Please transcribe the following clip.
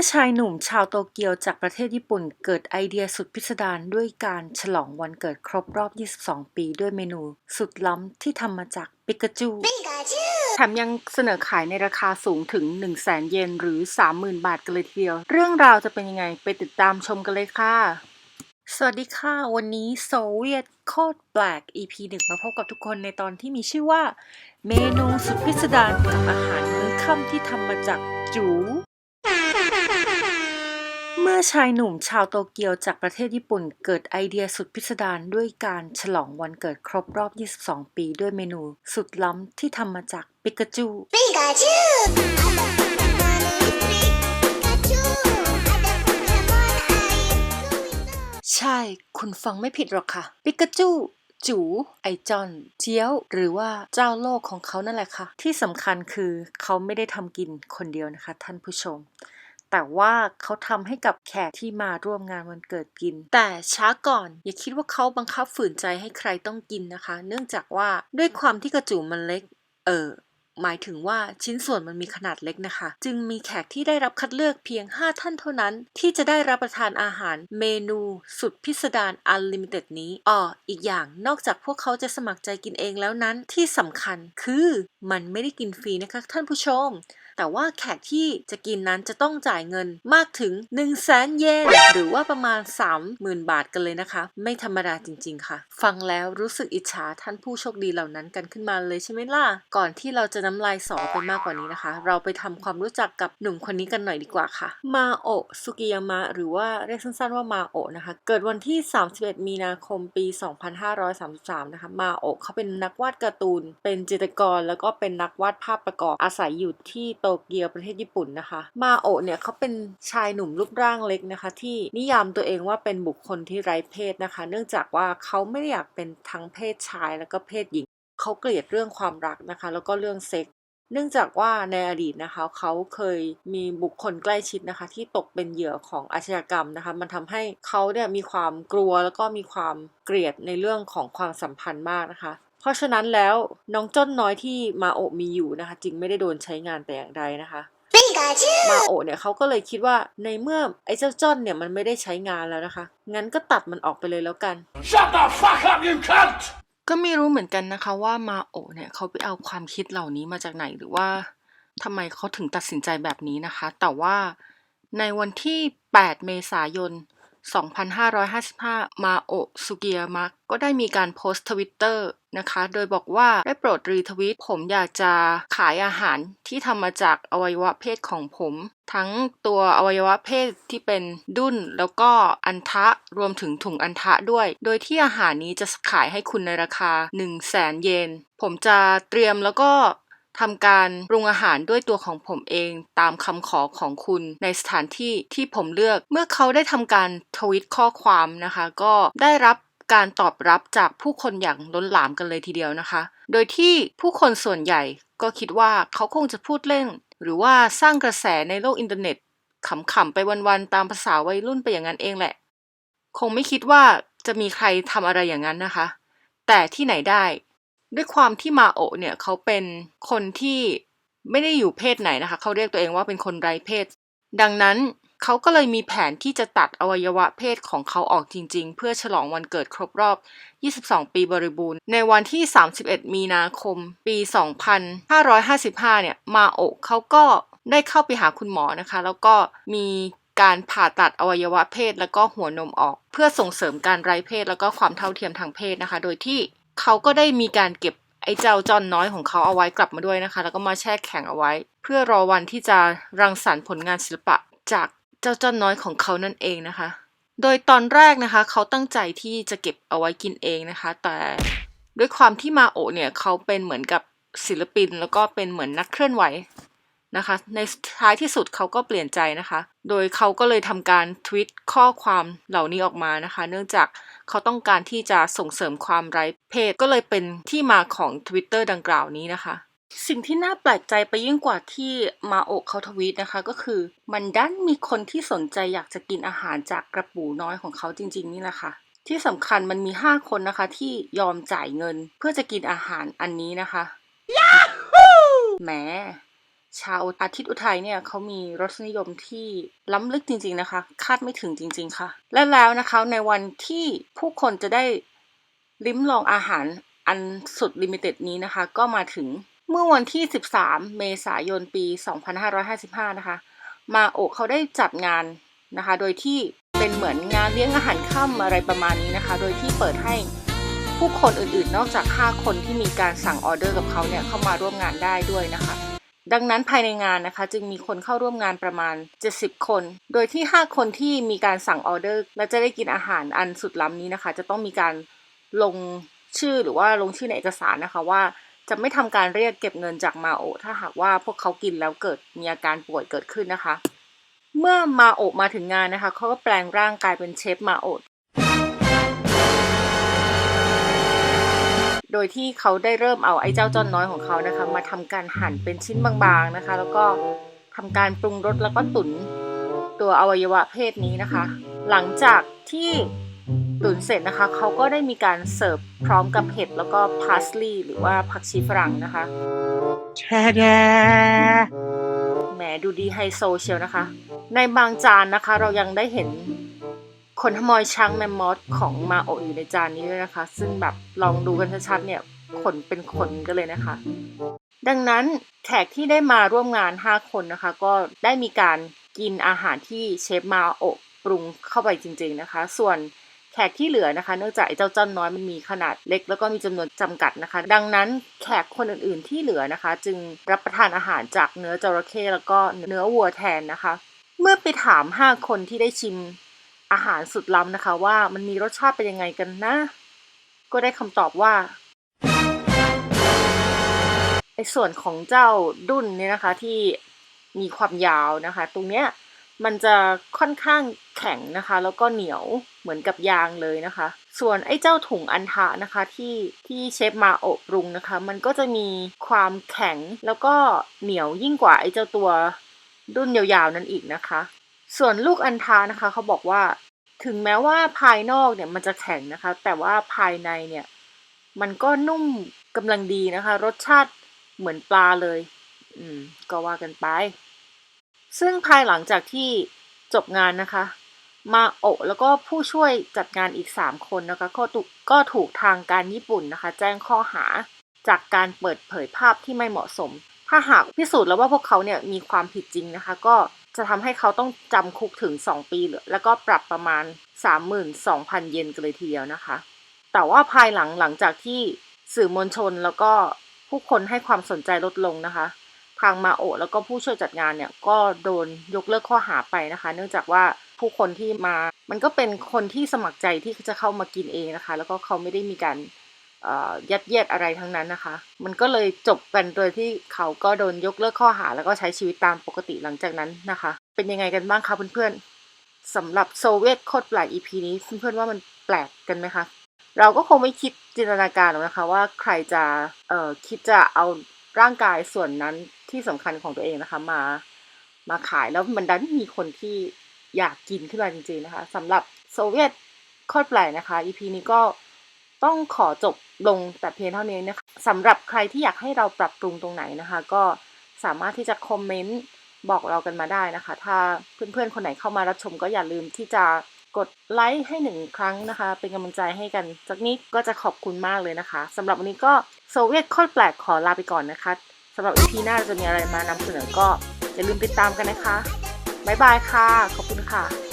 อชายหนุ่มชาวโตเกียวจากประเทศญี่ปุ่นเกิดไอเดียสุดพิสดารด้วยการฉลองวันเกิดครบรอบ 22 ปีด้วยเมนูสุดล้ำที่ทำมาจากปิกาจู แถมยังเสนอขายในราคาสูงถึง 1 0 0 0 0แสนเยนหรือ 30,000 บาทกันเลยทีเดียว เรื่องราวจะเป็นยังไงไปติดตามชมกันเลยค่ะ สวัสดีค่ะ วันนี้โซเวียตโคตรแปลก EP หนึ่งมาพบกับทุกคนในตอนที่มีชื่อว่า เมนูสุดพิสดารกับอาหารมื้อค่ำที่ทำมาจากจู เมื่อชายหนุ่มชาวโตเกียวจากประเทศญี่ปุ่นเกิดไอเดียสุดพิสดารด้วยการฉลองวันเกิดครบรอบ 22 ปีด้วยเมนูสุดล้ำที่ทำมาจากปิกาจู Pikachu! Pikachu! Ada Pokemon air ใช่ คุณฟังไม่ผิดหรอกค่ะ ปิกาจูจูไอจอนเจียว หรือว่าเจ้าโลกของเขานั่นแหละค่ะ ที่สำคัญคือเขาไม่ได้ทำกินคนเดียวนะคะ ท่านผู้ชม แต่ว่าเขาทำให้กับแขกที่มาร่วมงานวันเกิดกิน แต่ช้าก่อน อย่าคิดว่าเขาบังคับฝืนใจให้ใครต้องกินนะคะ เนื่องจากว่าด้วยความที่กระจูมันเล็ก เออหมายถึงว่าชิ้นส่วนมันมีขนาดเล็กนะคะ จึงมีแขกที่ได้รับคัดเลือกเพียง 5 ท่านเท่านั้น ที่จะได้รับประทานอาหารเมนูสุดพิสดารอันลิมิเต็ดนี้อ๋ออีกอย่างนอกจากพวกเขาจะสมัครใจกินเองแล้วนั้นที่สำคัญคือมันไม่ได้กินฟรีนะคะท่านผู้ชม แต่ว่าแขกที่จะกินนั้นจะต้องจ่ายเงินมากถึง 1 0 0 0 0แสนเยนหรือว่าประมาณ 30,000 บาทกันเลยนะคะ ไม่ธรรมดาจริง ๆ ค่ะ ฟังแล้วรู้สึกอิจฉาท่านผู้โชคดีเหล่านั้นกันขึ้นมาเลยใช่ไหมล่ะ ก่อนที่เราจะน้ำลายสอไปมากกว่านี้นะคะ เราไปทำความรู้จักกับหนุ่มคนนี้กันหน่อยดีกว่าค่ะ มาโอะสุกิยามะหรือว่าเรียกสั้นๆว่ามาโอะนะคะ เกิดวันที่ 31 มีนาคมปี 2533 นะคะ มาโอะเขาเป็นนักวาดการ์ตูน เป็นจิตรกรแล้วก็เป็นนักวาดภาพประกอบอาศัยอยู่ที่โตเกียวประเทศญี่ปุ่นนะคะ มาโอเนี่ยเขาเป็นชายหนุ่มรูปร่างเล็กนะคะ ที่นิยามตัวเองว่าเป็นบุคคลที่ไร้เพศนะคะ เนื่องจากว่าเขาไม่ได้อยากเป็นทั้งเพศชายแล้วก็เพศหญิง เขาเกลียดเรื่องความรักนะคะ แล้วก็เรื่องเซ็กส์เนื่องจากว่าในอดีตนะคะเขาเคยมีบุคคลใกล้ชิดนะคะ ที่ตกเป็นเหยื่อของอาชญากรรมนะคะ มันทำให้เขาเนี่ยมีความกลัวแล้วก็มีความเกลียดในเรื่องของความสัมพันธ์มากนะคะ เพราะฉะนั้นแล้วน้องจ้นน้อยที่มาโอะมีอยู่นะคะ จึงไม่ได้โดนใช้งานแต่อย่างใดนะคะ Pikachu! มาโอะเนี่ยเขาก็เลยคิดว่าในเมื่อไอ้เจ้าจ้อนเนี่ยมันไม่ได้ใช้งานแล้วนะคะ งั้นก็ตัดมันออกไปเลยแล้วกัน Shut the fuck up, you cunt! ก็ไม่รู้เหมือนกันนะคะว่ามาโอะเนี่ยเขาไปเอาความคิดเหล่านี้มาจากไหนหรือว่าทำไมเขาถึงตัดสินใจแบบนี้นะคะ แต่ว่าในวันที่ 8 เมษายน 2555 มาโอสุกิยมะก็ได้มีการโพสต์ทวิตเตอร์นะคะ โดยบอกว่าได้โปรดรีทวิตผมอยากจะขายอาหารที่ทำมาจากอวัยวะเพศของผม ทั้งตัวอวัยวะเพศที่เป็นดุ้นแล้วก็อันทะรวมถึงถุงอันทะด้วย โดยที่อาหารนี้จะขายให้คุณในราคา 1 0 0 0 0แสนเยน ผมจะเตรียมแล้วก็ ทำการปรุงอาหารด้วยตัวของผมเองตามคำขอของคุณในสถานที่ที่ผมเลือก เมื่อเขาได้ทำการทวิตข้อความนะคะ ก็ได้รับการตอบรับจากผู้คนอย่างล้นหลามกันเลยทีเดียวนะคะ โดยที่ผู้คนส่วนใหญ่ก็คิดว่าเขาคงจะพูดเล่น หรือว่าสร้างกระแสในโลกอินเทอร์เน็ตขำๆไปวันๆตามภาษาวัยรุ่นไปอย่างนั้นเองแหละ คงไม่คิดว่าจะมีใครทำอะไรอย่างนั้นนะคะ แต่ที่ไหนได้ ด้วยความที่มาโอเนี่ยเขาเป็นคนที่ไม่ได้อยู่เพศไหนนะคะ เขาเรียกตัวเองว่าเป็นคนไร้เพศ ดังนั้นเขาก็เลยมีแผนที่จะตัดอวัยวะเพศของเขาออกจริง ๆ เพื่อฉลองวันเกิดครบรอบ 22 ปีบริบูรณ์ ในวันที่ 31 มีนาคม ปี 2555 เนี่ย มาโอเขาก็ได้เข้าไปหาคุณหมอนะคะ แล้วก็มีการผ่าตัดอวัยวะเพศ แล้วก็หัวนมออก เพื่อส่งเสริมการไร้เพศ แล้วก็ความเท่าเทียมทางเพศนะคะ โดยที่ เขาก็ได้มีการเก็บไอ้เจ้าจอนน้อยของเขาเอาไว้กลับมาด้วยนะคะ แล้วก็มาแช่แข็งเอาไว้ เพื่อรอวันที่จะรังสรรค์ผลงานศิลปะจากเจ้าจอนน้อยของเขานั่นเองนะคะ โดยตอนแรกนะคะ เขาตั้งใจที่จะเก็บเอาไว้กินเองนะคะ แต่ด้วยความที่มาโอเนี่ยเขาเป็นเหมือนกับศิลปิน แล้วก็เป็นเหมือนนักเคลื่อนไหว นะคะ ในท้ายที่สุดเขาก็เปลี่ยนใจนะคะ โดยเขาก็เลยทำการทวิตข้อความเหล่านี้ออกมานะคะ เนื่องจากเขาต้องการที่จะส่งเสริมความไร้เพศ ก็เลยเป็นที่มาของ Twitter ดังกล่าวนี้นะคะ สิ่งที่น่าแปลกใจไปยิ่งกว่าที่มาโอะเขาทวีตนะคะ ก็คือ มันดันมีคนที่สนใจอยากจะกินอาหารจากกระปูน้อยของเขาจริง ๆ นี่แหละค่ะที่สำคัญมันมี 5 คนนะคะที่ยอมจ่ายเงินเพื่อจะกินอาหารอันนี้นะคะแหม ชาวอาทิตย์อุทัยเนี่ยเขามีรสนิยมที่ล้ำลึกจริง ๆนะคะ คาดไม่ถึงจริง ๆค่ะ และแล้วนะคะในวันที่ผู้คนจะได้ลิ้มลองอาหารอันสุดลิมิเต็ดนี้นะคะ ก็มาถึงเมื่อวันที่ 13 เมษายนปี 2555 นะคะ มาโอเขาได้จัดงานนะคะ โดยที่เป็นเหมือนงานเลี้ยงอาหารค่ำอะไรประมาณนี้นะคะ โดยที่เปิดให้ผู้คนอื่นๆ นอกจาก 5 คนที่มีการสั่งออเดอร์กับเขาเนี่ยเข้ามาร่วมงานได้ด้วยนะคะ ดังนั้นภายในงานนะคะจึงมีคนเข้าร่วมงานประมาณ 70 คน โดยที่ 5 คนที่มีการสั่งออเดอร์ และจะได้กินอาหารอันสุดล้ำนี้นะคะ จะต้องมีการลงชื่อหรือว่าลงชื่อในเอกสารนะคะว่าจะไม่ทำการเรียกเก็บเงินจากมาโอ ถ้าหากว่าพวกเขากินแล้วเกิดมีอาการป่วยเกิดขึ้นนะคะ เมื่อมาโอมาถึงงานนะคะเขาก็แปลงร่างกายเป็นเชฟมาโอ โดยที่เขาได้เริ่มเอาไอ้เจ้าจ้อนน้อยของเขานะคะ มาทำการหั่นเป็นชิ้นบางๆนะคะ แล้วก็ทำการปรุงรสแล้วก็ตุ๋นตัวอวัยวะเพศนี้นะคะ หลังจากที่ตุ๋นเสร็จนะคะ เขาก็ได้มีการเสิร์ฟพร้อมกับเห็ดแล้วก็พาสลีย์หรือว่าผักชีฝรั่งนะคะแหมดูดีไฮโซเชียวนะคะ ในบางจานนะคะ เรายังได้เห็น ขนขโมยช้างแมมมอสของมาโออยู่ในจานนี้ด้วยนะคะ ซึ่งแบบลองดูกันชัดๆเนี่ยขนเป็นขนกันเลยนะคะ ดังนั้นแขกที่ได้มาร่วมงาน 5 คนนะคะ ก็ได้มีการกินอาหารที่เชฟมาโอปรุงเข้าไปจริง ๆนะคะ ส่วนแขกที่เหลือนะคะ เนื่องจากไอ้เจ้าจ้อนน้อยมันมีขนาดเล็ก แล้วก็มีจำนวนจำกัดนะคะ ดังนั้นแขกคนอื่นๆที่เหลือนะคะ จึงรับประทานอาหารจากเนื้อจระเข้แล้วก็เนื้อวัวแทนนะคะ เมื่อไปถาม 5 คนที่ได้ชิม อาหารสุดล้ำนะคะ ว่ามันมีรสชาติเป็นยังไงกันนะ ก็ได้คำตอบว่าไอส่วนของเจ้าดุนเนี่ยนะคะที่มีความยาวนะคะ ตรงเนี้ยมันจะค่อนข้างแข็งนะคะ แล้วก็เหนียวเหมือนกับยางเลยนะคะ ส่วนไอ้เจ้าถุงอันทะนะคะที่ที่เชฟมาอบปรุงนะคะ มันก็จะมีความแข็งแล้วก็เหนียวยิ่งกว่าไอ้เจ้าตัวดุ้นยาวๆนั่นอีกนะคะ ส่วนลูกอันทานะคะเขาบอกว่า ถึงแม้ว่าภายนอกเนี่ยมันจะแข็งนะคะ แต่ว่าภายในเนี่ย มันก็นุ่มกำลังดีนะคะ รสชาติเหมือนปลาเลย อืม ก็ว่ากันไป ซึ่งภายหลังจากที่จบงานนะคะ มาโอแล้วก็ผู้ช่วยจัดงานอีก 3 คนนะคะก็ถูกก็ถูกทางการญี่ปุ่นนะคะ แจ้งข้อหาจากการเปิดเผยภาพที่ไม่เหมาะสม ถ้าหากพิสูจน์แล้วว่าพวกเขาเนี่ยมีความผิดจริงนะคะ ก็ จะทำให้เขาต้องจำคุกถึง 2 ปีเลยแล้วก็ปรับประมาณ 32,000 เยนกันเลยทีเดียวนะคะ แต่ว่าภายหลังหลังจากที่สื่อมวลชนแล้วก็ผู้คนให้ความสนใจลดลงนะคะ ทางมาโอแล้วก็ผู้ช่วยจัดงานเนี่ยก็โดนยกเลิกข้อหาไปนะคะ เนื่องจากว่าผู้คนที่มา มันก็เป็นคนที่สมัครใจที่จะเข้ามากินเองนะคะ แล้วก็เขาไม่ได้มีการ ยัดเยียดอะไรทั้งนั้นนะคะ มันก็เลยจบกันโดยที่เขาก็โดนยกเลิกข้อหาแล้วก็ใช้ชีวิตตามปกติหลังจากนั้นนะคะ เป็นยังไงกันบ้างคะเพื่อนๆสำหรับโซเวียตโคตรแปลก EP นี้เพื่อนๆว่ามันแปลกกันไหมคะเราก็คงไม่คิดจินตนาการหรอกนะคะ ว่าใครจะเอ่อคิดจะเอาร่างกายส่วนนั้นที่สำคัญของตัวเองนะคะมามาขายแล้วมันดันมีคนที่อยากกินขึ้นมาจริงๆนะคะสำหรับโซเวียตโคตรแปลกนะคะ EP นี้ก็ ต้องขอจบลงแต่เพียงเท่านี้นะคะสำหรับใครที่อยากให้เราปรับปรุงตรงไหนนะคะ ก็สามารถที่จะคอมเมนต์บอกเรากันมาได้นะคะ ถ้าเพื่อนๆ คนไหนเข้ามารับชมก็อย่าลืมที่จะกดไลค์ให้หนึ่งครั้งนะคะ เป็นกำลังใจให้กันจากนี้ก็จะขอบคุณมากเลยนะคะสำหรับวันนี้ก็โซเวียตโคตรแปลกขอลาไปก่อนนะคะสำหรับ EP หน้าเราจะมีอะไรมานำเสนอก็อย่าลืมติดตามกันนะคะบ๊ายบายค่ะ ขอบคุณค่ะ